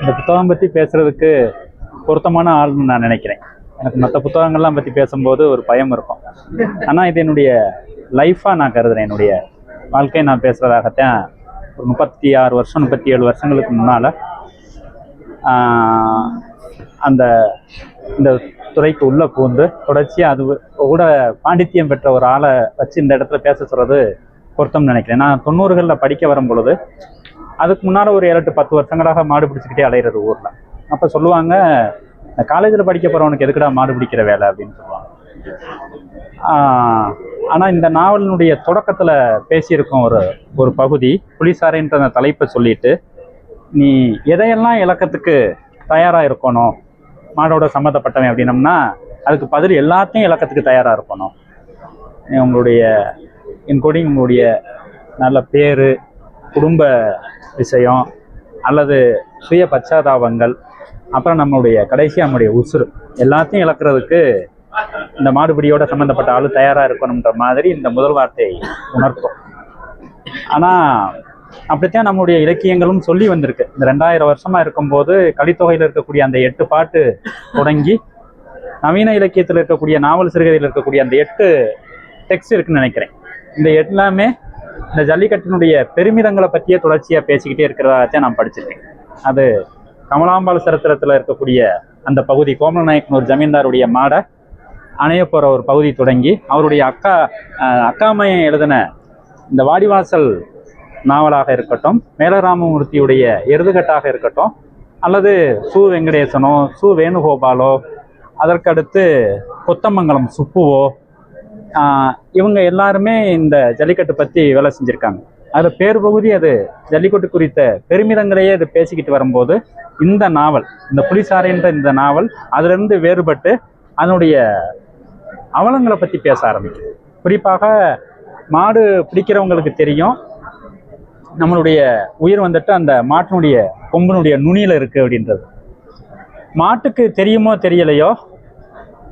இந்த புத்தகம் பற்றி பேசுறதுக்கு பொருத்தமான ஆள்னு நான் நினைக்கிறேன். எனக்கு மற்ற புத்தகங்கள்லாம் பற்றி பேசும்போது ஒரு பயம் இருக்கும். ஆனால் இது என்னுடைய லைஃபாக நான் கருதுறேன். என்னுடைய வாழ்க்கையை நான் பேசுகிறதாகத்தான் ஒரு முப்பத்தி ஆறு வருஷம் முப்பத்தி ஏழு வருஷங்களுக்கு முன்னால் அந்த இந்த துறைக்கு உள்ளே பூந்து தொடர்ச்சியாக அது கூட பாண்டித்தியம் பெற்ற ஒரு ஆளை வச்சு இந்த இடத்துல பேச சொல்கிறது பொருத்தம்னு நினைக்கிறேன். நான் தொண்ணூறுகளில் படிக்க வரும் பொழுது அதுக்கு முன்னால் ஒரு ஏழு எட்டு பத்து வருஷங்களாக மாடு பிடிச்சிக்கிட்டே அலையிறது ஊரில். அப்போ சொல்லுவாங்க காலேஜில் படிக்க போகிறவனுக்கு எதுக்குடா மாடு பிடிக்கிற வேலை அப்படின்னு சொல்லுவாங்க. ஆனால் இந்த நாவலினுடைய தொடக்கத்தில் பேசியிருக்கோம் ஒரு ஒரு பகுதி புலிசாரைன்ற அந்த தலைப்பை சொல்லிட்டு நீ எதையெல்லாம் இலக்கத்துக்கு தயாராக இருக்கணும் மாடோட சம்மந்தப்பட்டவன் அப்படின்னம்னா அதுக்கு பதில் எல்லாத்தையும் இலக்கத்துக்கு தயாராக இருக்கணும். உங்களுடைய இன்க்ளூடிங் உங்களுடைய நல்ல பேர் குடும்ப விஷயம் அல்லது சுய பச்சாதாபங்கள் அப்புறம் நம்மளுடைய கடைசி நம்முடைய உசுறு. எல்லாத்தையும் இழக்கிறதுக்கு இந்த மாடுபிடியோட சம்மந்தப்பட்ட ஆள் தயாராக இருக்கணுன்ற மாதிரி இந்த முதல் வார்த்தையை உணர்த்தும். ஆனால் அப்படித்தான் நம்மளுடைய இலக்கியங்களும் சொல்லி வந்திருக்கு. இந்த ரெண்டாயிரம் வருஷமா இருக்கும்போது கலித்தொகையில் இருக்கக்கூடிய அந்த எட்டு பாட்டு தொடங்கி நவீன இலக்கியத்தில் இருக்கக்கூடிய நாவல் சிறுகதையில் இருக்கக்கூடிய அந்த எட்டு டெக்ஸ்ட் இருக்குன்னு நினைக்கிறேன். இந்த எல்லாமே இந்த ஜல்லிக்கட்டினுடைய பெருமிதங்களை பற்றியே தொடர்ச்சியாக பேசிக்கிட்டே இருக்கிறதாச்சும் நான் படிச்சிருக்கேன். அது கமலாம்பாள் சரித்திரத்தில் இருக்கக்கூடிய அந்த பகுதி கோமலநாயக்கன் ஒரு ஜமீன்தாருடைய மாடை அணைய போகிற ஒரு பகுதி தொடங்கி அவருடைய அக்கா அக்காமையை எழுதின இந்த வாடிவாசல் நாவலாக இருக்கட்டும் மேலராமமூர்த்தியுடைய எருதுகட்டாக இருக்கட்டும் அல்லது சு. வெங்கடேசனோ சு. வேணுகோபாலோ அதற்கடுத்து கொத்தமங்கலம் சுப்புவோ இவங்க எல்லாருமே இந்த ஜல்லிக்கட்டு பற்றி வேலை செஞ்சுருக்காங்க. அதில் பேர் பகுதி அது ஜல்லிக்கட்டு குறித்த பெருமிதங்களையே அது பேசிக்கிட்டு வரும்போது இந்த நாவல் இந்த புலிசாரின்ற இந்த நாவல் அதிலிருந்து வேறுபட்டு அதனுடைய அவலங்களை பற்றி பேச ஆரம்பிக்கும் குறிப்பாக மாடு பிடிக்கிறவங்களுக்கு தெரியும் நம்மளுடைய உயிர் வந்துட்டு அந்த மாட்டினுடைய கொம்பினுடைய நுனியில் இருக்குது அப்படின்றது. மாட்டுக்கு தெரியுமோ தெரியலையோ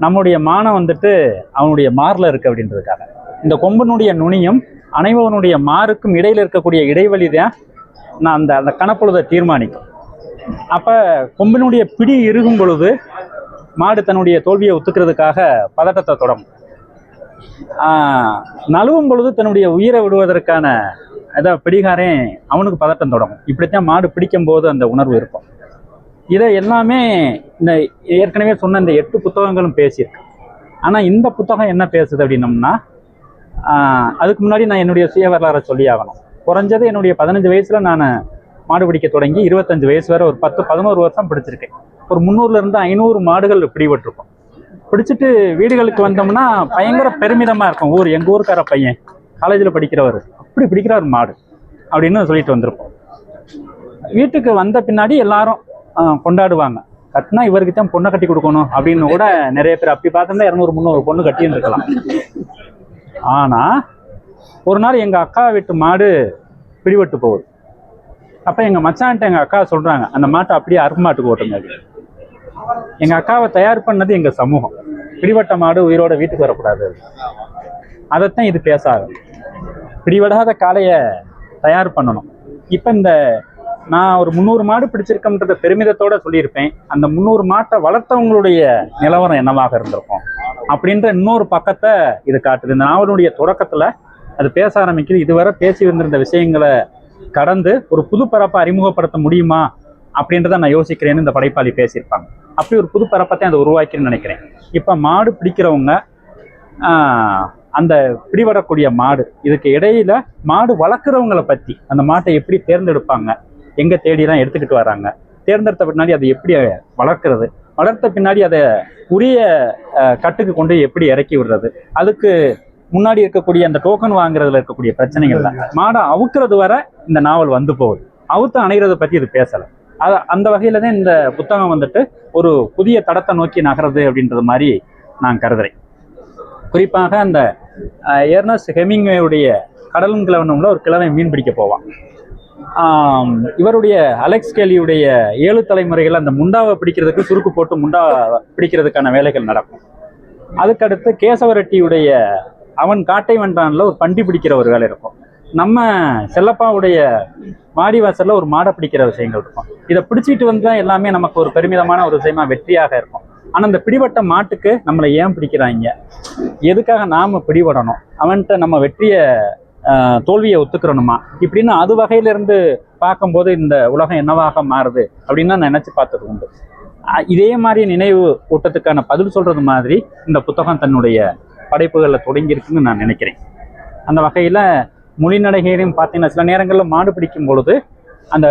நம்முடைய மானம் வந்துட்டு அவனுடைய மாரில் இருக்கு அப்படின்றதுக்காக. இந்த கொம்பனுடைய நுனியும் அனைவனுடைய மாருக்கும் இடையில் இருக்கக்கூடிய இடைவெளி தான் நான் அந்த அந்த கணப்பொழுதை தீர்மானிக்கும். அப்போ கொம்பினுடைய பிடி இறுகும் பொழுது மாடு தன்னுடைய தோல்வியை ஒத்துக்கிறதுக்காக பதட்டத்தை தொடங்கும். நழுவும் பொழுது தன்னுடைய உயிரை விடுவதற்கான அதான் பிடிகாரே அவனுக்கு பதட்டம் தொடங்கும். இப்படித்தான் மாடு பிடிக்கும் போது அந்த உணர்வு இருக்கும். இதை எல்லாமே இந்த ஏற்கனவே சொன்ன இந்த எட்டு புத்தகங்களும் பேசியிருக்கு. ஆனால் இந்த புத்தகம் என்ன பேசுது அப்படின்னம்னா அதுக்கு முன்னாடி நான் என்னுடைய சுய வரலாறை சொல்லி ஆகணும். குறைஞ்சது என்னுடைய பதினஞ்சு வயசில் நான் மாடு பிடிக்க தொடங்கி இருபத்தஞ்சு வயசு வரை ஒரு பத்து பதினோரு வருஷம் பிடிச்சிருக்கேன். ஒரு முந்நூறுலேருந்து ஐநூறு மாடுகள் பிடிபட்டிருக்கும். பிடிச்சிட்டு வீடுகளுக்கு வந்தோம்னா பயங்கர பெருமிதமாக இருக்கும். ஊர் எங்கள் ஊருக்கார பையன் காலேஜில் படிக்கிறவர் அப்படி பிடிக்கிறார் மாடு அப்படின்னு சொல்லிட்டு வந்திருப்போம். வீட்டுக்கு வந்த பின்னாடி எல்லாரும் கொண்டாடுவாங்க. கட்டினா இவருக்கு தான் பொண்ணை கட்டி கொடுக்கணும் அப்படின்னு கூட நிறைய பேர் அப்படி பார்த்தோம்னா இரநூறு முந்நூறு பொண்ணு கட்டின்னு இருக்கலாம். ஆனா ஒரு நாள் எங்க அக்கா வீட்டு மாடு பிடிபட்டு போகுது. அப்ப எங்க மச்சான்ட்ட எங்க அக்கா சொல்றாங்க அந்த மாட்டை அப்படியே அருப்பு மாட்டுக்கு ஓட்டுங்க. எங்கள் எங்க அக்காவை தயார் பண்ணது எங்க சமூகம். பிடிபட்ட மாடு உயிரோட வீட்டுக்கு வரக்கூடாது. அதைத்தான் இது பேசாது பிடிபடாத காளையை தயார் பண்ணணும். இப்போ இந்த நான் ஒரு முந்நூறு மாடு பிடிச்சிருக்கேன்றத பெருமிதத்தோட சொல்லியிருப்பேன். அந்த முந்நூறு மாட்டை வளர்த்தவங்களுடைய நிலவரம் என்னவாக இருந்திருக்கும்? அப்படின்ற இன்னொரு பக்கத்தை இது காட்டுது. இந்த நாவலுடைய தொடக்கத்தில் அது பேச ஆரம்பிக்குது. இதுவரை பேசி வந்திருந்த விஷயங்களை கடந்து ஒரு புது பரப்பை அறிமுகப்படுத்த முடியுமா அப்படின்றத நான் யோசிக்கிறேன்னு இந்த படைப்பாளி பேசியிருப்பாங்க. அப்படி ஒரு புது பரப்பத்தை அதை உருவாக்கின்னு நினைக்கிறேன். இப்போ மாடு பிடிக்கிறவங்க அந்த பிடிபடக்கூடிய மாடு இதுக்கு இடையில மாடு வளர்க்குறவங்கள பத்தி அந்த மாட்டை எப்படி தேர்ந்தெடுப்பாங்க எங்க தேடிலாம் எடுத்துக்கிட்டு வராங்க. தேர்ந்தெடுத்த பின்னாடி அதை எப்படி வளர்க்குறது? வளர்த்த பின்னாடி அதை உரிய அஹ், கட்டுக்கு கொண்டு எப்படி இறக்கி விடுறது? அதுக்கு முன்னாடி இருக்கக்கூடிய அந்த டோக்கன் வாங்குறதுல இருக்கக்கூடிய பிரச்சனைகள் தான். மாடை அவுக்கிறது வர இந்த நாவல் வந்து போகுது. அவுத்து அணைகிறத பற்றி இது பேசலை. அது அந்த வகையில தான் இந்த புத்தகம் வந்துட்டு ஒரு புதிய தடத்தை நோக்கி நகருது அப்படின்றது மாதிரி நான் கருதுறேன். குறிப்பாக அந்த ஏர்னஸ் எர்னஸ்ட் ஹெமிங்வேயுடைய கடலும் கிழவனும்ல ஒரு கிழவன் மீன் பிடிக்க போவான். இவருடைய அலெக்ஸ் கேலியுடைய ஏழு தலைமுறைகள் அந்த முண்டாவை பிடிக்கிறதுக்கு சுருக்கு போட்டு முண்டா பிடிக்கிறதுக்கான வேலைகள் நடக்கும். அதுக்கடுத்து கேசவரெட்டியுடைய அவன் காட்டை வென்றான்ல ஒரு பண்டி பிடிக்கிற ஒரு வேலை இருக்கும். நம்ம செல்லப்பாவுடைய மாடி வாசல்ல ஒரு மாடை பிடிக்கிற விஷயங்கள் இருக்கும். இதை பிடிச்சிட்டு வந்தால் எல்லாமே நமக்கு ஒரு பெருமிதமான ஒரு விஷயமா வெற்றியாக இருக்கும். ஆனால் இந்த பிடிபட்ட மாட்டுக்கு நம்மளை ஏன் பிடிக்கிறாங்க? எதுக்காக நாம பிடிபடணும்? அவன்கிட்ட நம்ம வெற்றியை தோல்வியை ஒத்துக்கிறணுமா? இப்படின்னு அது வகையிலிருந்து பார்க்கும்போது இந்த உலகம் என்னவாக மாறுது அப்படின்னு நான் நினைச்சு பார்த்தது உண்டு. இதே மாதிரி நினைவு கூட்டத்துக்கான பதில் சொல்றது மாதிரி இந்த புத்தகம் தன்னுடைய படைப்புகளில் தொடங்கியிருக்குன்னு நான் நினைக்கிறேன். அந்த வகையில் மொழிநடைகளையும் பார்த்தீங்கன்னா சில நேரங்களில் மாடு பிடிக்கும் பொழுது அந்த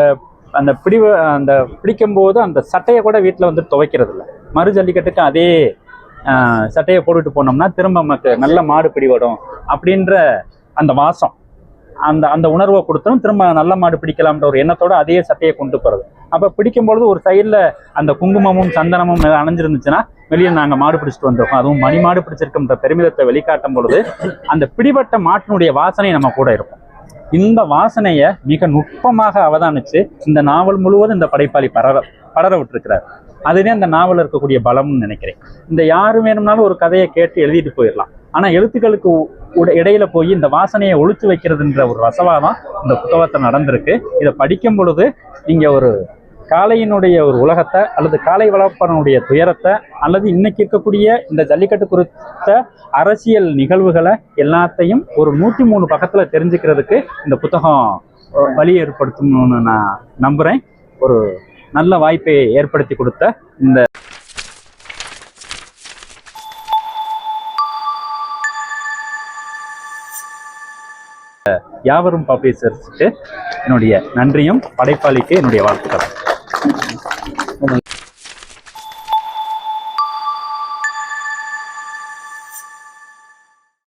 அந்த பிடி அந்த பிடிக்கும்போது அந்த சட்டையை கூட வீட்டில் வந்து துவைக்கிறது இல்லை மறு ஜல்லிக்கட்டுக்கு அதே சட்டையை போட்டுட்டு போனோம்னா திரும்ப நமக்கு நல்ல மாடு பிடிபடும் அப்படின்ற அந்த வாசம் அந்த அந்த உணர்வை கொடுத்தோம் திரும்ப நல்ல மாடு பிடிக்கலாம்ன்ற ஒரு எண்ணத்தோட அதே சட்டையை கொண்டு போகிறது அப்போ பிடிக்கும்பொழுது ஒரு சைடில் அந்த குங்குமமும் சந்தனமும் அணைஞ்சிருந்துச்சுன்னா வெளியே நாங்கள் மாடு பிடிச்சிட்டு வந்திருக்கோம். அதுவும் மணி மாடு பிடிச்சிருக்கின்ற பெருமிதத்தை வெளிக்காட்டும் பொழுது அந்த பிடிபட்ட மாட்டினுடைய வாசனை நம்ம கூட இருக்கும். இந்த வாசனையை மிக நுட்பமாக அவதானித்து இந்த நாவல் முழுவதும் இந்த படைப்பாளி பரவ படர விட்டுருக்கிறார். அதுவே அந்த நாவல் இருக்கக்கூடிய பலம்னு நினைக்கிறேன். இந்த யார் வேணும்னாலும் ஒரு கதையை கேட்டு எழுதிட்டு போயிடலாம். ஆனால் எழுத்துக்களுக்கு உ- இடையில போய் இந்த வாசனையை ஒழித்து வைக்கிறதுன்ற ஒரு ரசவாதம் இந்த புத்தகத்தை நடந்திருக்கு. இதை படிக்கும் பொழுது நீங்கள் ஒரு காளையினுடைய ஒரு உலகத்தை அல்லது காளை வளர்ப்பனுடைய துயரத்தை அல்லது இன்னைக்கு இருக்கக்கூடிய இந்த ஜல்லிக்கட்டு குறித்த அரசியல் நிகழ்வுகளை எல்லாத்தையும் ஒரு நூற்றி மூணு பக்கத்தில் தெரிஞ்சுக்கிறதுக்கு இந்த புத்தகம் வழி ஏற்படுத்தணும்னு நான் நம்புறேன். ஒரு நல்ல வாய்ப்பை ஏற்படுத்தி கொடுத்த இந்த யாவரும் பப்ளிஷர்ஸ்க்கு என்னுடைய நன்றியும் படைப்பாளிக்கு என்னுடைய வாழ்த்துக்கள்.